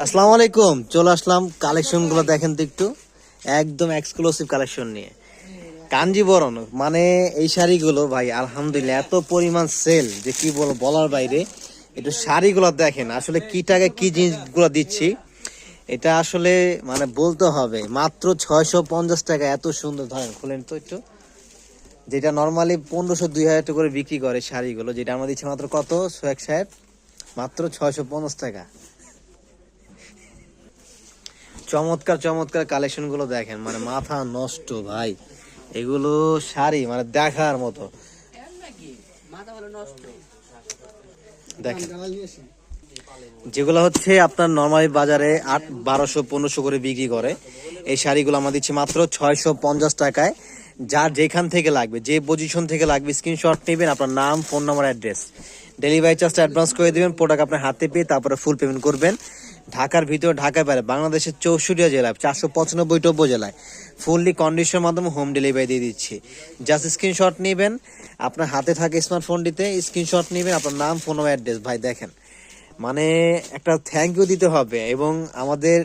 আসসালামু আলাইকুম, চলে আসলাম কালেকশনগুলো দেখেন তো একটু। একদম এক্সক্লুসিভ কালেকশন নিয়ে। কাঞ্জিবরণ মানে এই শাড়িগুলো ভাই, আলহামদুলিল্লাহ, এত পরিমাণ সেল যে কি বল বলার বাইরে। একটু শাড়িগুলো দেখেন, আসলে কি টাকায় কি জিনিসগুলো দিচ্ছি। এটা আসলে মানে বলতে হবে, মাত্র ছয়শো পঞ্চাশ টাকা, এত সুন্দর, ধরেন খুলেন তো একটু। যেটা নর্মালি পনেরোশো, দুই হাজার টাকা করে বিক্রি করে শাড়িগুলো, যেটা আমরা দিচ্ছি মাত্র কত? সোয়েক সাহেব, মাত্র ছয়শো পঞ্চাশ টাকা। চমৎকার চমৎকার কালেকশনগুলো দেখেন। মানে মাথা নষ্ট ভাই। এগুলো শাড়ি মানে দেখার মতো। দেখেন। যেগুলো হচ্ছে আপনার নর্মাল বাজারে আট, বারোশো, পনেরোশো করে বিক্রি করে। এই শাড়িগুলো আমরা দিচ্ছি মাত্র ছয়শো পঞ্চাশ টাকায়। যার যেখান থেকে লাগবে, যে পজিশন থেকে লাগবে স্ক্রিনশট নেবেন, আপনার নাম ফোন নাম্বার অ্যাড্রেস ডেলিভারি চার্জটা অ্যাডভান্স করে দেবেন প্রোডাক্ট আপনার হাতে পেয়ে তারপরে ফুল পেমেন্ট করবেন। ঢাকার ভিতরে ঢাকায় বাইরে বাংলাদেশের চৌষট্টি জেলায় চারশো পঁচানব্বইটা উপজেলায়। ফুললি কন্ডিশনের মাধ্যমে হোম ডেলিভারি দিয়ে দিচ্ছি। জাস্ট স্ক্রিনশট নেবেন, আপনার হাতে থাকে স্মার্টফোনটিতে স্ক্রিনশট নেবেন, আপনার নাম ফোন ও অ্যাড্রেস ভাই, দেখেন মানে একটা থ্যাংক ইউ দিতে হবে এবং আমাদের,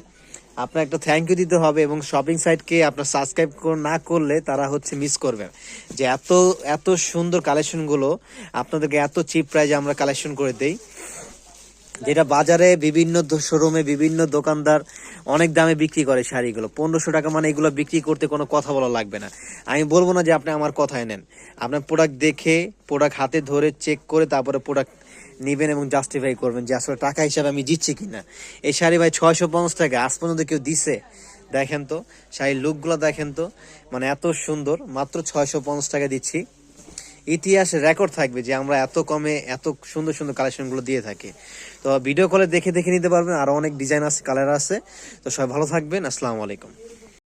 আপনার একটা থ্যাংক ইউ দিতে হবে এবং শপিং সাইটকে আপনার সাবস্ক্রাইব না করলে তারা হচ্ছে মিস করবেন। যে এত এত সুন্দর কালেকশনগুলো আপনাদেরকে এত চিপ প্রাইজে আমরা কালেকশন করে দেই। যেটা বাজারে বিভিন্ন শোরুমে বিভিন্ন দোকানদার অনেক দামে বিক্রি করে শাড়িগুলো। পনেরোশো টাকা মানে এগুলো বিক্রি করতে কোনো কথা বলা লাগবে না। আমি বলব না যে আপনি আমার কথায় নেন। আপনার প্রোডাক্ট দেখে প্রোডাক্ট হাতে ধরে চেক করে তারপরে প্রোডাক্ট নিবেন এবং জাস্টিফাই করবেন যে আসলে টাকা হিসাবে আমি জিতছি কিনা। এই শাড়ি ভাই ছয়শো পঞ্চাশ টাকা, আজ পর্যন্ত কেউ দিছে? দেখেন তো, শাড়ির লুকগুলো দেখেন তো। মানে এত সুন্দর, মাত্র ছয়শো পঞ্চাশ টাকা দিচ্ছি। ইতিহাসে রেকর্ড থাকবে যে আমরা এত কমে এত সুন্দর সুন্দর কালেকশনগুলো দিয়ে থাকি। তো ভিডিও কলে দেখে দেখে নিতে পারবেন। আরও অনেক ডিজাইন আছে কালার আছে। তো সবাই ভালো থাকবেন। আসসালামু আলাইকুম।